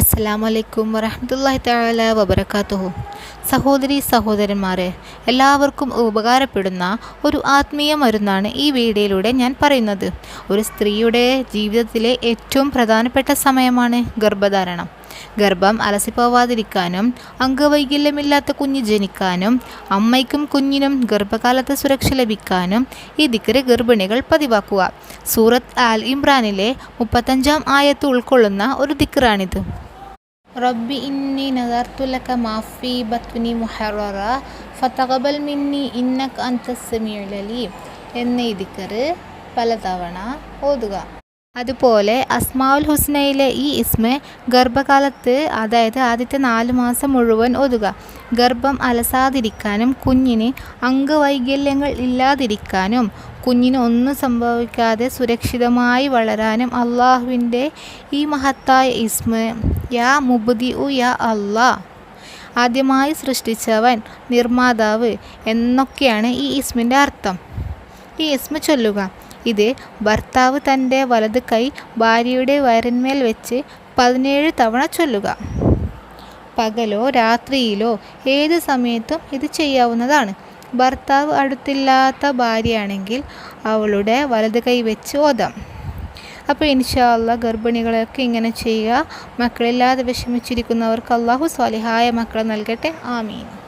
അസ്സലാമു അലൈക്കും വറഹമത്തല്ലാഹി തആല വബറകാതുഹു. സഹോദരി സഹോദരന്മാരെ എല്ലാവർക്കും ഉപകാരപ്പെടുന്ന ഒരു ആത്മീയ മരുന്നാണ് ഈ വീഡിയോയിലൂടെ ഞാൻ പറയുന്നത്. ഒരു സ്ത്രീയുടെ ജീവിതത്തിലെ ഏറ്റവും പ്രധാനപ്പെട്ട സമയമാണ് ഗർഭധാരണം. ഗർഭം അലസിപ്പോവാതിരിക്കാനും അംഗവൈകല്യമില്ലാത്ത കുഞ്ഞ് ജനിക്കാനും അമ്മയ്ക്കും കുഞ്ഞിനും ഗർഭകാലത്ത് സുരക്ഷ ലഭിക്കാനും ഈ ദിക്കര് ഗർഭിണികൾ പതിവാക്കുക. സൂറത്ത് ആൽ ഇമ്രാനിലെ മുപ്പത്തഞ്ചാം ആയത്ത് ഉൾക്കൊള്ളുന്ന ഒരു ദിക്കറാണിത്. റബ്ബി ഇന്നി നദർത്തുലക ലക മാഫി ബത്നി മുഹററ ഫതഖബൽ മിന്നി ഇന്നക സമീഉൽ അലീം എന്ന ഈ ദിക്കറ് പലതവണ ഓതുക. അതുപോലെ അസ്മാഉൽ ഹുസ്നയിലെ ഈ ഇസ്മ ഗർഭകാലത്ത് അതായത് ആദ്യത്തെ നാല് മാസം മുഴുവൻ ഓതുക. ഗർഭം അലസാതിരിക്കാനും കുഞ്ഞിന് അംഗവൈകല്യങ്ങൾ ഇല്ലാതിരിക്കാനും കുഞ്ഞിന് ഒന്നും സംഭവിക്കാതെ സുരക്ഷിതമായി വളരാനും അള്ളാഹുവിന്റെ ഈ മഹത്തായ ഇസ്മ യാ മുബുദി ഉ യാ അള്ളാ ആദ്യമായി സൃഷ്ടിച്ചവൻ നിർമ്മാതാവ് എന്നൊക്കെയാണ് ഈ ഇസ്മിന്റെ അർത്ഥം. ഈ ഇസ്മ ചൊല്ലുക. ഇത് ഭർത്താവ് തന്റെ വലത് കൈ ഭാര്യയുടെ വയറിന്മേൽ വെച്ച് പതിനേഴ് തവണ ചൊല്ലുക. പകലോ രാത്രിയിലോ ഏത് സമയത്തും ഇത് ചെയ്യാവുന്നതാണ്. ഭർത്താവ് അടുത്തില്ലാത്ത ഭാര്യയാണെങ്കിൽ അവളുടെ വലത് കൈ വെച്ച് ഓതാം. അപ്പോൾ ഇൻഷാല്ല ഗർഭിണികളൊക്കെ ഇങ്ങനെ ചെയ്യുക. മക്കളില്ലാതെ വിഷമിച്ചിരിക്കുന്നവർക്ക് അള്ളാഹു സ്വാലിഹായ മക്കളെ നൽകട്ടെ. ആമീൻ.